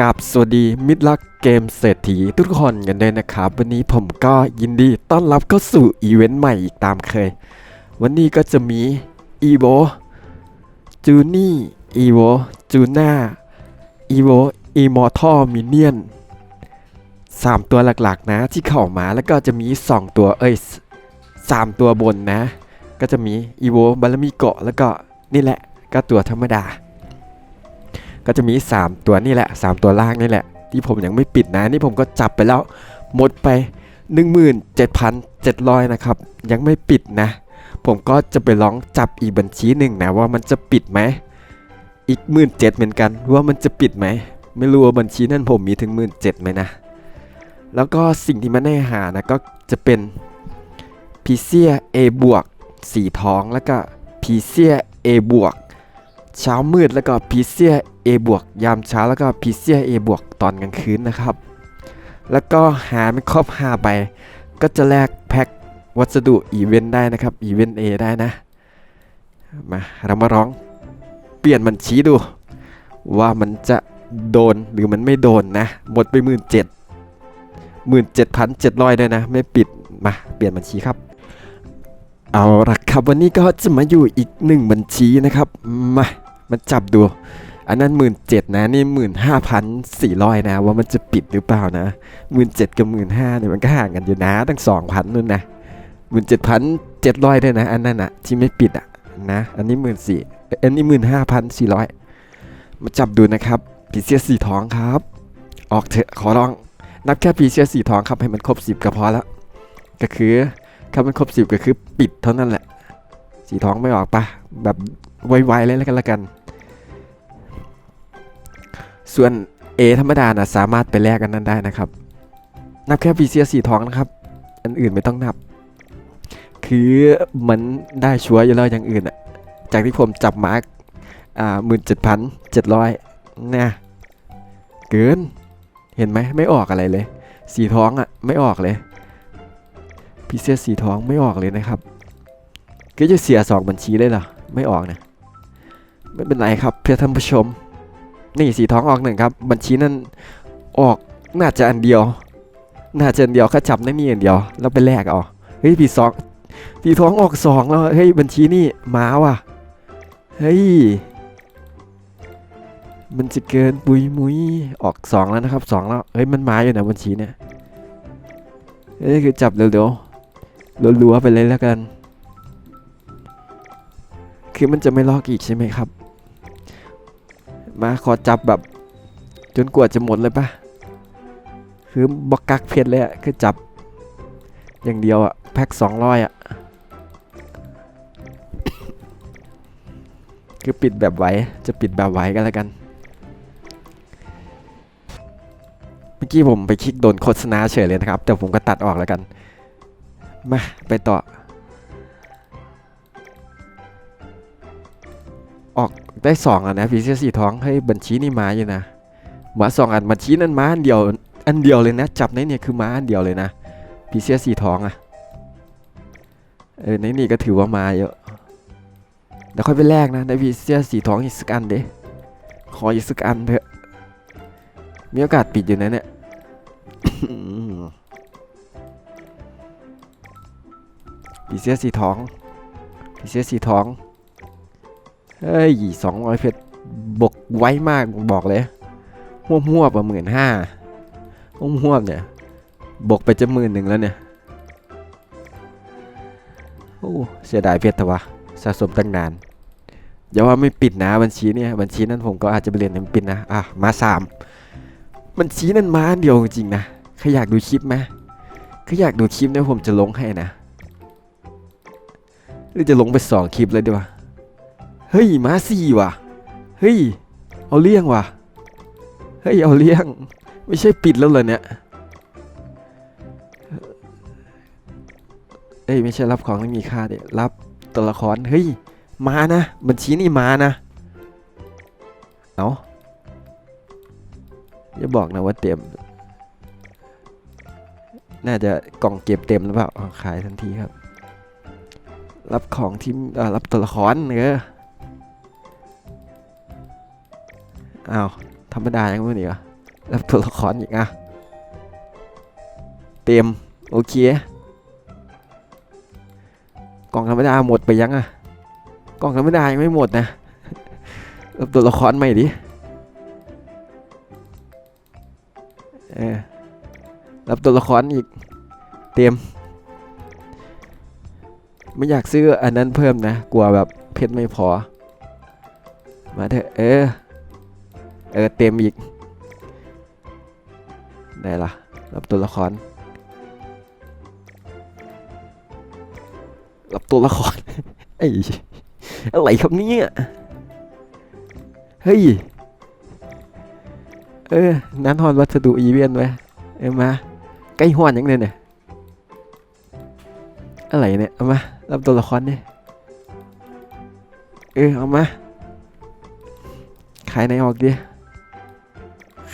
กับสวัสดีมิตรรักเกมเศรษฐีทุกคนกันด้วยนะครับ วันนี้ผมก็ยินดีต้อนรับเข้าสู่อีเวนต์ใหม่อีกตามเคย วันนี้ก็จะมีอีโวจูนี่อีโวจูน่าอีโวอีมอร์ทัลมิเนียนสามตัวหลักๆนะที่เข้ามาแล้วก็จะมี2ตัวเอ้ยสามตัวบนนะ ก็จะมีอีโวบารมีเกาะแล้วก็นี่แหละก็ตัวธรรมดา ก็จะมี 3 ตัวนี่แหละ 3 ตัวล่างนี่แหละ ที่ผมยังไม่ปิดนะนี่ผมก็จับไปแล้วหมดไป 17,700 นะครับ ยังไม่ปิดนะ ผมก็จะไปลองจับอีกบัญชีหนึ่งนะว่ามันจะปิดไหมอีก 1 7 0 0เหมือนกันว่ามันจะปิดไหมไม่รู้ว่าบัญชีนั้นผมมีถึง 1 7 0 0ไหมนะแล้วก็สิ่งที่มันให้หานะก็จะเป็นพีเซีย A บวกสีทองแล้วก็พีเซีย A บวก เช้ามืดแล้วก็พีเซีย A บวกยามเช้าแล้วก็พีเซีย A บวกตอนกลางคืนนะครับ แล้วก็หาไม่ครบ5ไปก็จะแลกแพ็ควัสดุอีเวนต์ได้นะครับอีเวนต์ A ได้นะ มาเรามาร้องเปลี่ยนบัญชีดู ว่ามันจะโดนหรือมันไม่โดนนะ หมดไปหมื่นเจ็ดหมื่นเจ็ดพันเจ็ดร้อยด้วยนะ ไม่ปิดมาเปลี่ยนบัญชีครับ เอาละครับวันนี้ก็จะมาอยู่อีกหนึ่งบัญชีนะครับมา มาจับดู อันนั้นหมื่นเจ็ดนะนี่หมื่นห้าพันสี่ร้อยนะ ว่ามันจะปิดหรือเปล่านะหมื่นเจ็ดกับหมื่นห้าเนี่ยมันก็ห่างกันอยู่นะตั้งสองพันนู่นนะหมื่นเจ็ดพันเจ็ดร้อยด้วยนะ อันนั้นอะที่ไม่ปิดอะนะอันนี้หมื่นสี่อันนี้หมื่นห้าพันสี่ร้อยมาจับดูนะครับผีเสื้อสีทองครับ ออกเถอะขอร้อง นับแค่ผีเสื้อสีทองครับให้มันครบสิบก็พอแล้วก็คือถ้ามันครบสิบก็คือปิดเท่านั้นแหละ สีท้องไม่ออกปะแบบไวๆเลยแล้วกันละกัน ส่วน A ธรรมดานะสามารถไปแลกกันนั้นได้นะครับ นับแค่พีเซียสีท้องนะครับ อันอื่นไม่ต้องนับ คือมันได้ชัวร์อยู่แล้วอย่างอื่นอะจากที่ผมจับมาร์กอ่าหมื่นเจ็ดพันเจ็ดร้อยนะเกิน เห็นไหมไม่ออกอะไรเลย สีท้องอะไม่ออกเลยพีเซียสีท้องไม่ออกเลยนะครับ ก็จะเสียสองบัญชีเลยเหรอไม่ออกนะไม่เป็นไรครับเพื่อท่านผู้ชม นี่สีท้องออกหนึ่งครับ บัญชีนั้นออกน่าจะอันเดียว น่าจะอันเดียวแค่จับได้นี่อันเดียวแล้วไปแลกเอาเฮ้ยพีสองพีท้องออกสองแล้วเฮ้ยบัญชีนี่มาว่ะเฮ้ยมันจะเกินปุยมุยออกสองแล้วนะครับสองแล้วเฮ้ยมันมาอยู่นะบัญชีเนี่ยเฮ้ยคือจับเร็วๆรัวๆไปเลยแล้วกัน คือมันจะไม่ลอกอีกใช่ไหมครับ มาขอจับแบบ จนกว่าจะหมดเลยปะคือบักกักเพชรเลยอะคือจับ อย่างเดียวอะแพ็คสองร้อยอะคือปิดแบบไว้จะปิดแบบไว้กันแล้วกัน เมื่อกี้ผมไปคลิกโดนโฆษณาเฉยเลยนะครับ แต่ผมก็ตัดออกแล้วกัน มา ไปต่อ ได้สองอะนะพีเซียสีทองให้บัญชีนี่มาอยู่นะหมาสองอันบัญชีนั้นมาอันเดียวอันเดียวเลยนะ จับในเนี่ยคือมาอันเดียวเลยนะพีเซียสีทองอะเออในนี่ก็ถือว่ามาเยอะเดี๋ยวค่อยไปแลกนะในพีเซียสีทองอีกสักอันเด้ขออีกสักอันเถอะมีโอกาสปิดอยู่นะเนี่ยพีเซียสีทองพีเซียสีทอง เฮ้ยสองร้อยเพชรบกไว้มากบอกเลยหัวหัวประหมื่นห้าหัวหัวเนี่ย บกไปจะหมื่นหนึ่งแล้วเนี่ยโอ้เสียดายเพชรแต่วะสะสมตั้งนานอย่าว่าไม่ปิดนะบัญชีเนี่ยบัญชีนั้นผมก็อาจจะไปเรียนให้มันปิดนะอะมาสามบัญชีนั้นมาเดียวจริงนะใครอยากดูคลิปไหมใครอยากดูคลิปเนี่ยผมจะลงให้นะหรือจะลงไปสองคลิปเลยดีวะ เฮ้ยมาสี่ว่ะ เฮ้ย เอาเลี้ยงว่ะ เฮ้ย เอาเลี้ยง ไม่ใช่ปิดแล้วเหรอเนี่ย เอ้ย ไม่ใช่รับของไม่มีค่าเดี๋ยวรับตัวละคร เฮ้ย มานะ บัญชีนี่มานะ เอาอย่าบอกนะว่าเต็ม น่าจะกล่องเก็บเต็มหรือเปล่าขายทันทีครับ รับของที่รับตัวละครเออ อ้าวธรรมดายังไม่เหนียวรับตัวละครอีกอะ เต็มโอเค กล่องธรรมดาหมดไปยังอะ กล่องธรรมดายังไม่หมดนะรับตัวละครใหม่ดิ เออ รับตัวละครอีก เต็มไม่อยากซื้ออันนั้นเพิ่มนะ กลัวแบบเพชรไม่พอ มาเถอะ เออ เออเต็มอีก ได้ละรับตัวละคร รับตัวละคร ไอ้อะไรครับเนี่ยเฮ้ย เออนั้นฮอนวัสดุอีเวนไว้เออมาใกล้ฮอนยังเนี่ยเนี่ยอะไรเนี่ย เอามา รับตัวละครเนี่ยเออ เอามา ขายไหนออกดิ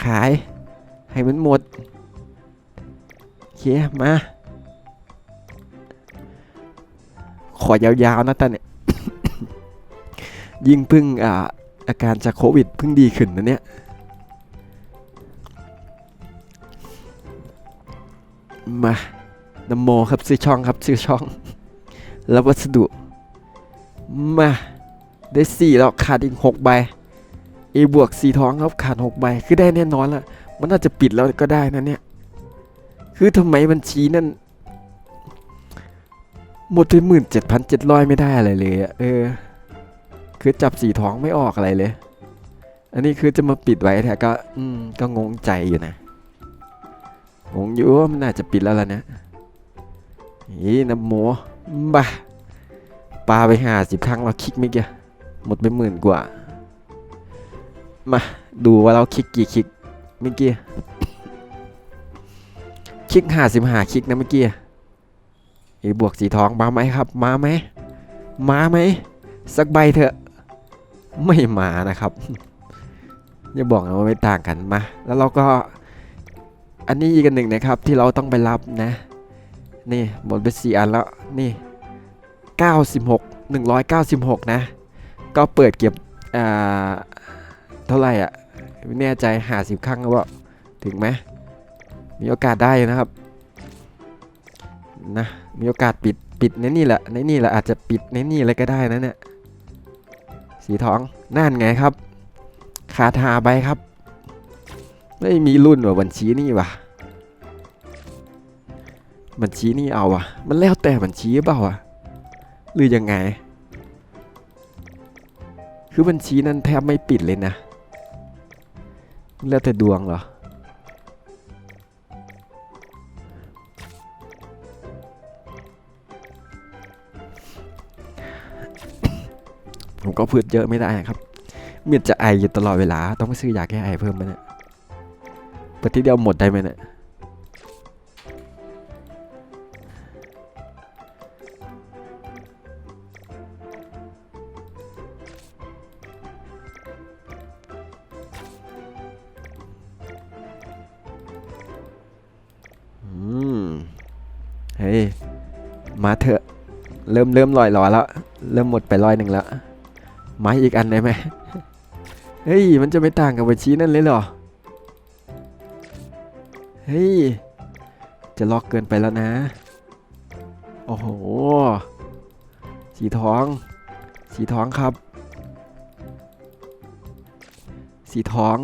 ขาย ให้มันหมดโอเคมา ขอยาวๆนะตาเนี่ย ยิ่งพึ่งอ่าอาการจากโควิดเพิ่งดีขึ้นนะเนี่ยมานโมครับซื้อช่องครับซื้อช่อง แล้ววัสดุ มา ได้สี่แล้วขาดอีกหกใบ A บวกสีทองครับขาดหกใบคือได้แน่นอนละมันน่าจะปิดแล้วก็ได้นะเนี่ย คือทำไมบัญชีนั่น หมดไปหมื่นเจ็ดพันเจ็ดร้อยไม่ได้อะไรเลยอะเออ คือจับสีทองไม่ออกอะไรเลย อันนี้คือจะมาปิดไว้แท้ก็ อืม ก็งงใจอยู่นะ งงอยู่ว่ามันน่าจะปิดแล้วล่ะนะนี่น้ำโมบ้าปลาไปห้าสิบครั้งเราคลิกไม่เกี่ยหมดไปหมื่นกว่า มา ดูว่าเราคลิกกี่คลิกเมื่อกี้คลิกห้าสิบห้าคลิกนะเมื่อกี้ไอ้บวกสีทองมาไหมครับ มาไหมมาไหมสักใบเถอะ ไม่มานะครับอย่าบอกนะว่าไม่ต่างกันมา แล้วเราก็อันนี้อีกันหนึ่งนะครับที่เราต้องไปรับนะ นี่หมดไปสี่อันแล้วนี่ 96 196 นะ ก็เปิดเก็บอ่า เท่าไหร่อะไม่แน่ใจหาสิบครั้งหรือเปล่าถึงไหมมีโอกาสได้นะครับนะมีโอกาสปิดปิดในนี่แหละในนี่แหละอาจจะปิดในนี่เลยก็ได้นะเนี่ยสีทองนั่นไงครับคาทาใบครับ ไม่มีรุ่นว่ะบัญชีนี่ว่ะบัญชีนี่เอาว่ะ มันแล้วแต่บัญชีเปล่าอะหรือยังไง คือบัญชีนั้นแทบไม่ปิดเลยนะ แล้วแต่ดวงเหรอ ผมก็พืชเยอะไม่ได้ครับ เมียจะไออยู่ตลอดเวลา ต้องไปซื้อยาแก้ไอเพิ่มไหมเนี่ยปทีเดียวหมดได้ไหมเนี่ย มาเถอะ เริ่มเริ่มลอยหลอแล้ว เริ่มหมดไปร้อยหนึ่งแล้วมาอีกอันได้ไหมเฮ้ย มันจะไม่ต่างกับบัญชีนั่นเลยเหรอ เฮ้ย จะล็อกเกินไปแล้วนะ โอ้โห สีทอง สีทองครับ สีทอง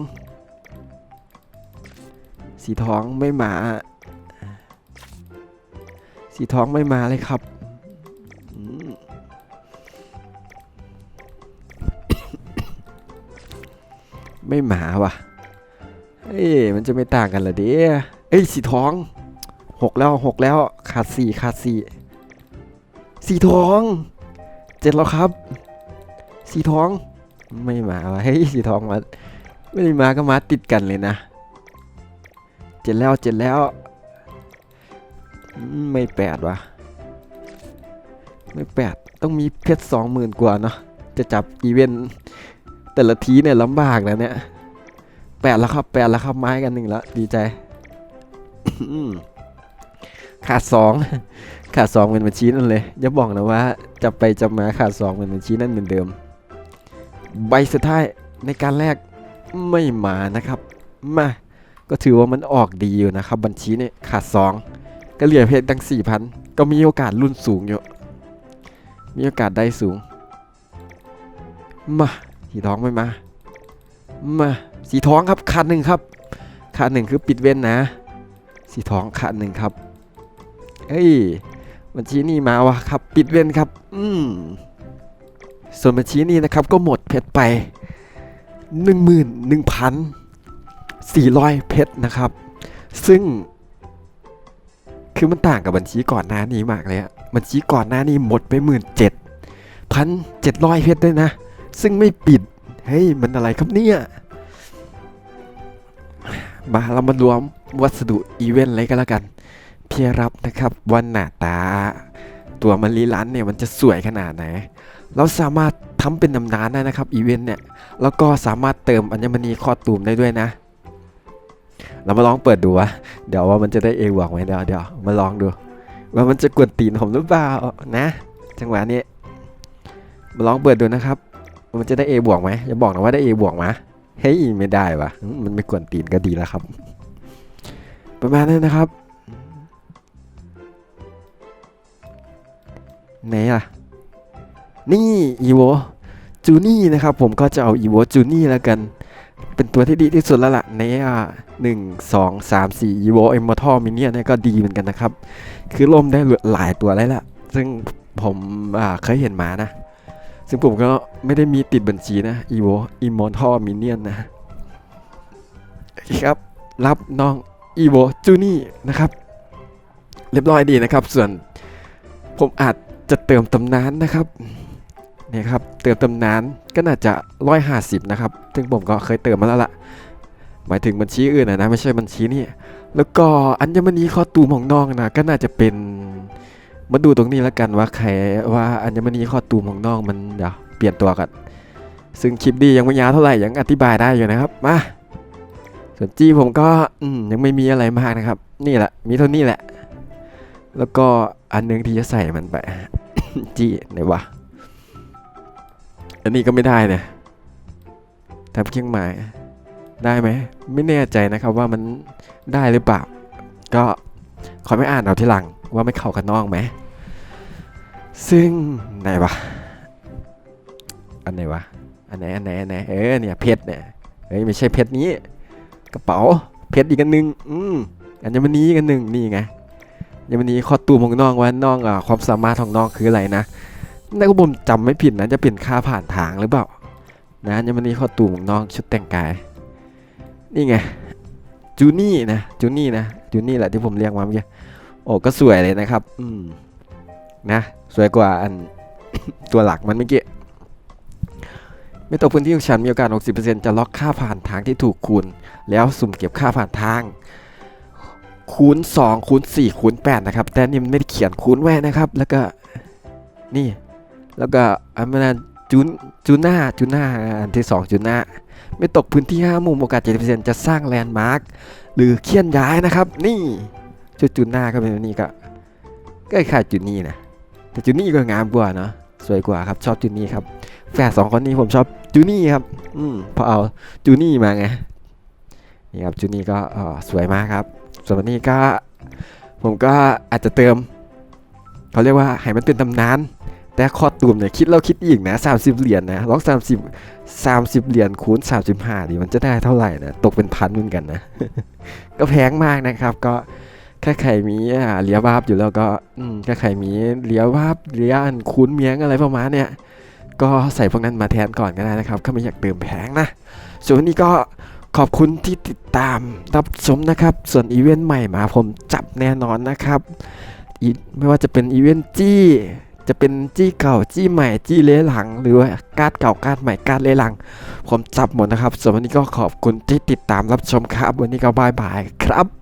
สีทองไม่หมา สีทองไม่มาเลยครับอืมไม่มาว่ะ เอ้ยมันจะไม่ต่างกันเหรอเดียเอ้ยสีทองหกแล้วหกแล้วขาดสี่ขาดสี่สีทองเจ็ดแล้วครับ สีทองไม่มาว่ะเฮ้ยสีทองมาไม่ได้มาก็มาติดกันเลยนะเจ็ดแล้วเจ็ดแล้วอืม ไม่แปดวะไม่แปดต้องมีเพชรสองหมื่นกว่าเนาะจะจับอีเวนต์แต่ละทีเนี่ยลำบากนะเนี่ยแปดแล้วครับแปดแล้วครับไม้กันหนึ่งแล้วดีใจขาดสองขาดสองเป็นบัญชีนั่นเลยอย่าบอกนะว่าจะไปจะมาขาดสองเป็นบัญชีนั่นเหมือนเดิม ใบสุดท้ายในการแรกไม่มานะครับ มา ก็ถือว่ามันออกดีอยู่นะครับ บัญชีนี่ขาดสอง ก็เหลือเพียงตั้งสี่พันก็มีโอกาสรุ่นสูงอยู่มีโอกาสได้สูง มาสีทองไม่มา มาสีทองครับขาดหนึ่งครับขาดหนึ่งคือปิดเว้นนะ สีทองขาดหนึ่งครับเอ้ยบัญชีนี่มาวะครับ ปิดเว้นครับ อืมส่วนบัญชีนี้นะครับก็หมดเพชรไปหนึ่งหมื่นหนึ่งพันสี่ร้อยเพชรนะครับ ซึ่ง คือมันต่างกับบัญชีก่อนหน้านี้มากเลยอะบัญชีก่อนหน้านี้หมดไปหมื่นเจ็ดพันเจ็ดร้อยเพชรด้วยนะ ซึ่งไม่ปิด เฮ้ย มันอะไรครับเนี่ย มาเรามารวมวัสดุอีเวนต์อะไรกันแล้วกัน เพียรับนะครับว่าหน้าตา ตัวมันลีลันเนี่ยมันจะสวยขนาดไหน เราสามารถทำเป็นตำนานได้นะครับอีเวนต์เนี่ย แล้วก็สามารถเติมอัญมณีคอตูมได้ด้วยนะ เรามาลองเปิดดูวะ เดี๋ยวว่ามันจะได้เอวกไหมเดี๋ยวเดี๋ยวมาลองดู ว่ามันจะกวนตีนผมหรือเปล่านะ จังหวะนี้ มาลองเปิดดูนะครับว่ามันจะได้เอบวกไหมอย่าบอกนะว่าได้เอบวกมาเฮ้ยไม่ได้วะมันไม่กวนตีนก็ดีแล้วครับ ประมาณนั้นนะครับไหนอะนี่อีโวจูนี่นะครับ ผมก็จะเอาอีโวจูนี่แล้วกัน เป็นตัวที่ดีที่สุดแล้วล่ะในอะหนึ่งสองสามสี่อีโวเอ็มมอทอมิเนียเนี่ยก็ดีเหมือนกันนะครับ คือล่มได้หลายตัวเลยล่ะ ซึ่งผมเคยเห็นมานะ ซึ่งผมก็ไม่ได้มีติดบัญชีนะอีโวอิมมอทอมิเนียนนะครับ รับน้องอีโวจูนี่นะครับ เรียบร้อยดีนะครับ ส่วนผมอาจจะเติมตำนานนะครับ นี่ยครับเติมตำนานก็น่าจะร้อยห้าสิบนะครับ ซึ่งผมก็เคยเติมมาแล้วล่ะ หมายถึงบัญชีอื่นนะนะไม่ใช่บัญชีนี่ แล้วก็อัญมณีข้อตูมของน้องนะก็น่าจะเป็นมาดูตรงนี้แล้วกันว่าใครว่าอัญมณีข้อตูมของน้องมันเดี๋ยวเปลี่ยนตัวกัน ซึ่งคลิปดียังไม่ยาวเท่าไหร่ยังอธิบายได้อยู่นะครับมาส่วนจีผมก็มยังไม่มีอะไรมากนะครับ นี่แหละมีเท่านี้แหละ แล้วก็อันนึงที่จะใส่มันไปจีไหนวะ อันนี้ก็ไม่ได้เนี่ยทำเครื่องหมาย ได้ไหม ไม่แน่ใจนะครับว่ามันได้หรือเปล่า ก็ขอไม่อ่านเอาทีหลังว่าไม่เข้ากับน้องไหม ซึ่งไหนวะ อันไหนวะ อันไหน อันไหน อันไหน เออเนี่ยเพชรเนี่ย เฮ้ยไม่ใช่เพชรนี้ กระเป๋า เพชรอีกอันหนึ่งอืมอันยมันนี้อีกอันหนึ่งนี่ไงยังมันนี้ข้อตูมของน้องว่าน้องอะความสามารถของน้องคืออะไรนะ ถ้าผมจำไม่ผิดนะจะเป็นค่าผ่านทางหรือเปล่า นะยังมันนี้ข้อตูมน้องชุดแต่งกาย นี่ไงจูนี่นะจูนี่นะจูนี่แหละที่ผมเรียกมาเมื่อกี้โอ้ก็สวยเลยนะครับ อืมนะสวยกว่าอันตัวหลักมันเมื่อกี้ไม่ตกพื้นที่ของฉันมีโอกาส 60%จะล็อกค่าผ่านทางที่ถูกคูณ แล้วสุ่มเก็บค่าผ่านทาง คูณ 2 คูณ 4 คูณ 8 นะครับ แต่นี่มันไม่ได้เขียนคูณไว้นะครับ แล้วก็นี่ แล้วก็อันนั้นจูนจูน่าจูน่าอันที่สองจูน่าไม่ตกพื้นที่ 5 มุมโอกาส 70%จะสร้างแลนด์มาร์คหรือเคลื่อนย้ายนะครับ นี่ชุดจูน่าก็เป็นนี้ก็ก็คล้ายๆจูนี่นะแต่จูนี่ก็งามกว่าเนาะสวยกว่าครับชอบจูนี่ครับแฝดสองคนนี้ผมชอบจูนี่ครับ อืมพอเอาจูนี่มาไงนี่ครับจูนี่ก็สวยมากครับ ส่วนวันนี้ก็ผมก็อาจจะเติมเขาเรียกว่าให้มันเป็นตำนาน แต่คอตูมเนี่ยคิดแล้วคิดอีกนะ 30 เหรียญนะลอง30 30 เหรียญคูณ 35ดิมันจะได้เท่าไหร่นะตกเป็นพันเหมือนกันนะ ก็แพงมากนะครับก็ถ้าใครมีอ่าเลียวาบอยู่แล้วก็อืถ้าใครมีเหลียวาบเหลียนคูณเมียงอะไรประมาณเนี้ยก็ใส่พวกนั้นมาแทนก่อนก็ได้นะครับถ้าไม่อยากเติมแพงนะส่วนวันนี้ก็ขอบคุณที่ติดตามรับชมนะครับ ส่วนอีเวนต์ใหม่มาผมจับแน่นอนนะครับ ไม่ว่าจะเป็นอีเวนต์จี้ จะเป็นจี้เก่าจี้ใหม่จี้เละหลัง หรือว่าการ์ดเก่าการ์ดใหม่การ์ดเละหลัง ผมจับหมดนะครับส่วนวันนี้ก็ขอบคุณที่ติดตามรับชมครับ วันนี้ก็บายบายครับ